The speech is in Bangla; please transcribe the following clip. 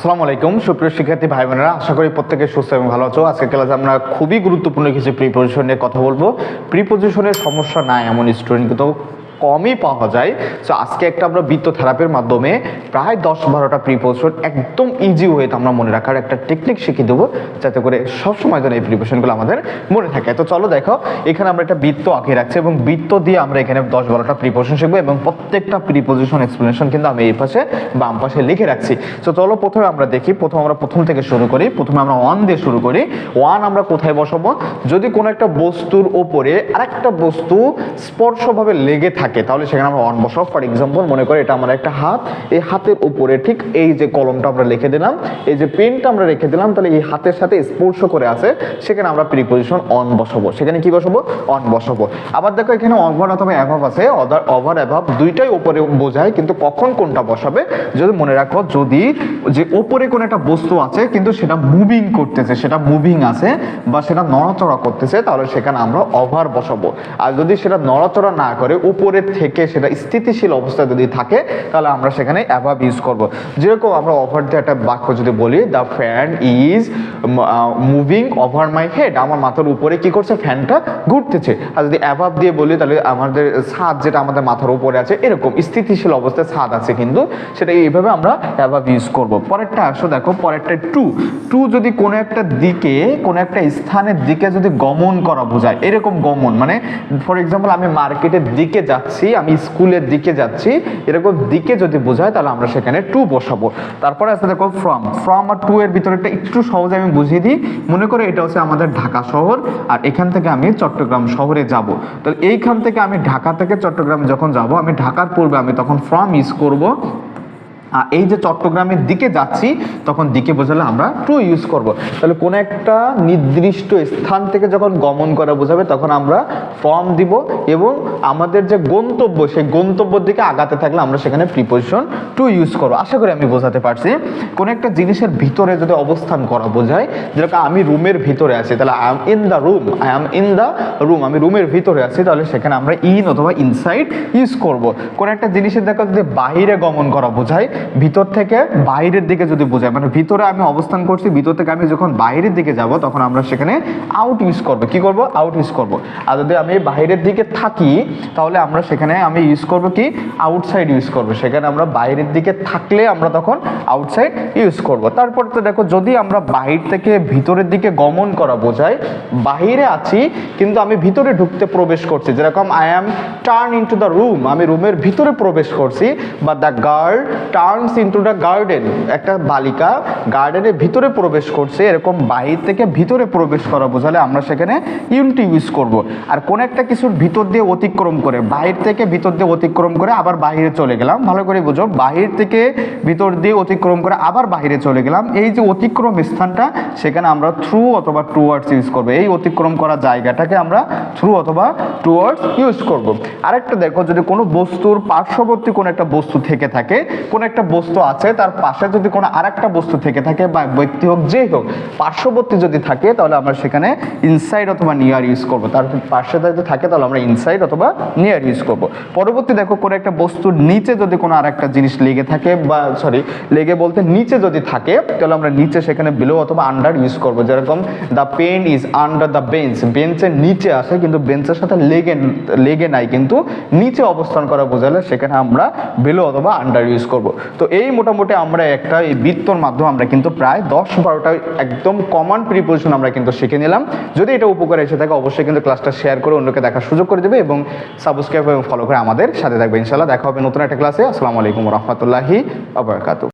আসসালামু আলাইকুম, সুপ্রিয় শিক্ষার্থী ভাই বোনেরা আশা করি প্রত্যেকে সুস্থ এবং ভালো আছো। আজকে ক্লাসে আমরা খুবই গুরুত্বপূর্ণ কিছু প্রিপোজিশন নিয়ে কথা বলব। প্রিপোজিশনের সমস্যা নাই, এমন স্টুডেন্ট কিন্তু কমই পাওয়া যায়। সো আজকে একটা আমরা বৃত্ত থেরাপির মাধ্যমে প্রায় দশ বারোটা প্রিপোজিশন একদম ইজি ওয়েতে আমরা মনে রাখার একটা টেকনিক শিখিয়ে দেবো, যাতে করে সবসময় যেন এই প্রিপোজিশনগুলো আমাদের মনে থাকে। তো চলো দেখো, এখানে আমরা একটা বৃত্ত আঁকিয়ে রাখছি এবং বৃত্ত দিয়ে আমরা এখানে দশ বারোটা প্রিপোজিশন শিখব এবং প্রত্যেকটা প্রিপোজিশন এক্সপ্লেনেশন কিন্তু আমি এই পাশে বাম পাশে লিখে রাখছি। তো চলো প্রথমে আমরা দেখি, প্রথম আমরা প্রথম থেকে শুরু করি, প্রথমে আমরা ওয়ান দিয়ে শুরু করি। ওয়ান আমরা কোথায় বসাবো? যদি কোনো একটা বস্তুর ওপরে আরেকটা বস্তু স্পর্শভাবে লেগে থাকে তাহলে সেখানে আমরা ওয়ান বসাবো ফর এক্সাম্পল মনে করি এটা আমার একটা হাত, এই হাতের উপরে ঠিক এই যে কলমটা আমরা লিখে দিলাম, এই যে পেনটা আমরা রেখে দিলাম, তাহলে এই হাতের সাথে স্পর্শ করে আছে, সেখানে আমরা প্রিপোজিশন অন বসাবো। সেখানে কি বসাবো? অন বসাবো। আবার দেখো এখানে ওভার অথবা অ্যাভাব আছে অদার ওভার অ্যাভাব দুইটাই উপরে বোঝায়, কিন্তু কখন কোনটা বসাবে? যদি মনে রাখো, যদি যে ওপরে কোনো একটা বস্তু আছে, কিন্তু সেটা মুভিং করতেছে, সেটা মুভিং আছে, বা সেটা নড়াচড়া করতেছে, তাহলে সেখানে আমরা ওভার বসাবো। আর যদি সেটা নড়াচড়া না করে, উপরে থেকে সেটা স্থিতিশীল অবস্থায় যদি থাকে, তাহলে আমরা সেখানে অ্যাভাব ইউজ করব। যেরকম আমরা ওভার দিয়ে একটা বাক্য যদি বলি the fan is moving over my head আমার মাথার উপরে কি করছে? ফ্যানটা ঘুরতেছে। আর যদি অ্যাভাব দিয়ে বলি, তাহলে আমাদের ছাদ যেটা আমাদের মাথার উপরে আছে, এরকম স্থিতিশীল অবস্থায় ছাদ আছে কিন্তু, সেটা এইভাবে আমরা অ্যাভাব ইউজ করব। পরেরটা আসো দেখো, পরেরটা টু টু যদি কোনো একটা দিকে, কোনো একটা স্থানের দিকে যদি গমন করা বোঝায়, এরকম গমন মানে ফর এক্সাম্পল আমি মার্কেটের দিকে যাচ্ছি আমি স্কুলের দিকে যাচ্ছি। এরকম দিকে যদি বোঝায়, তাহলে আমরা সেখানে টু বসাবো। তারপরে আসতে দেখো ফ্রম ফ্রম আর টু এর ভিতরে একটা একটু সহজে আমি বুঝিয়ে দিই। মনে করে এটা হচ্ছে আমাদের ঢাকা শহর, আর এখান থেকে আমি চট্টগ্রাম শহরে যাব। তাহলে এইখান থেকে আমি ঢাকা থেকে চট্টগ্রাম যখন যাব, আমি ঢাকার পূর্বে আমি তখন ফ্রম ইউজ করব। এই যে চট্টগ্রামের দিকে যাচ্ছি, তখন দিকে বোঝালে আমরা টু ইউজ করব। তাহলে কোনো একটা নির্দিষ্ট স্থান থেকে যখন গমন করা বোঝাবে, তখন আমরা ফর্ম দিব এবং আমাদের যে গন্তব্য, সেই গন্তব্যের দিকে আগাতে থাকলে আমরা সেখানে প্রিপোজিশন টু ইউজ করব। আশা করি আমি বোঝাতে পারছি। কোনো একটা জিনিসের ভিতরে যদি অবস্থান করা বোঝায়, যেরকম আমি রুমের ভিতরে আছি, তাহলে I am in the room I am in the room আমি রুমের ভিতরে আছি, তাহলে সেখানে আমরা ইন অথবা ইনসাইড ইউজ করব। কোনো একটা জিনিসের দেখা যদি বাইরে গমন করা বোঝায় ভিতর থেকে বাইরের দিকে যদি বোঝায় মানে ভিতরে আমি অবস্থান করছি, ভিতর থেকে আমি যখন বাইরের দিকে যাব, তখন আমরা সেখানে আউট ইউজ করব। কি করব? আউট ইউজ করব। আর যদি আমি বাইরের দিকে থাকি, তাহলে আমরা সেখানে আমি ইউজ করব কি? আউটসাইড ইউজ করব। সেখানে আমরা বাইরের দিকে থাকলে আমরা তখন আউটসাইড ইউজ করব। তারপর তো দেখো, যদি আমরা বাহির থেকে ভিতরের দিকে গমন করা বোঝায়, বাইরে আছি, কিন্তু আমি ভিতরে ঢুকতে প্রবেশ করছি। যেরকম I am turn into the room আমি রুমের ভিতরে প্রবেশ করছি বা the girl turns into the garden একটা বালিকা গার্ডেনের ভিতরে প্রবেশ করছে, এরকম বাহির থেকে ভিতরে প্রবেশ করা বোঝালে আমরা সেখানে ইউনিটি ইউজ করব। আর কোন একটা কিছুর ভিতর দিয়ে অতিক্রম করে, বাহির থেকে ভিতর দিয়ে অতিক্রম করে আবার বাহিরে চলে গেলাম। ভালো করে বুঝো, বাহির থেকে ভিতর দিয়ে অতিক্রম করে আবার বাহিরে চলে গেলাম। এই যে অতিক্রম স্থানটা, সেখানে আমরা থ্রু অথবা টুয়ার্ডস ইউজ করব। এই অতিক্রম করা জায়গাটাকে আমরা থ্রু অথবা টুয়ার্ডস ইউজ করব। আরেকটা দেখো, যদি কোনো বস্তুর পার্শ্ববর্তী কোনো একটা বস্তু থেকে থাকে, কোনো একটা বস্তু আছে, তার পাশে যদি কোনো আরেকটা বস্তু থেকে থাকে বা ব্যক্তি হোক, যেই হোক, পার্শ্ববর্তী যদি থাকে, তাহলে আমরা সেখানে ইনসাইড অথবা নিয়ার ইউজ করব। তার পাশে যদি থাকে, তাহলে আমরা ইনসাইড অথবা নিয়ার ইউজ করব। পরবর্তী দেখো, কোনো একটা বস্তুর নিচে যদি কোনো আরেকটা জিনিস লেগে থাকে বা সরি লেগে বলতে নিচে যদি থাকে, তাহলে আমরা নিচে সেখানে বিলো অথবা আন্ডার ইউজ করব। যেরকম the pen is under the bench বেঞ্চের নিচে আসে কিন্তু বেঞ্চের সাথে লেগে লেগে নাই, কিন্তু নিচে অবস্থান করা বোঝালে সেখানে আমরা বিলো অথবা আন্ডার ইউজ করব। তো এই মোটামুটি আমরা একটা এই বৃত্তর মাধ্যমে আমরা কিন্তু প্রায় দশ বারোটা একদম কমন প্রিপোজিশন আমরা কিন্তু শিখে নিলাম। যদি এটা উপকারে এসে থাকে, অবশ্যই কিন্তু ক্লাসটা শেয়ার করে অন্যকে দেখার সুযোগ করে দেবে এবং সাবস্ক্রাইব এবং ফলো করে আমাদের সাথে থাকবে। ইনশাল্লাহ দেখা হবে নতুন একটা ক্লাসে আসসালামু আলাইকুম রহমতুল্লাহি আবরকাতু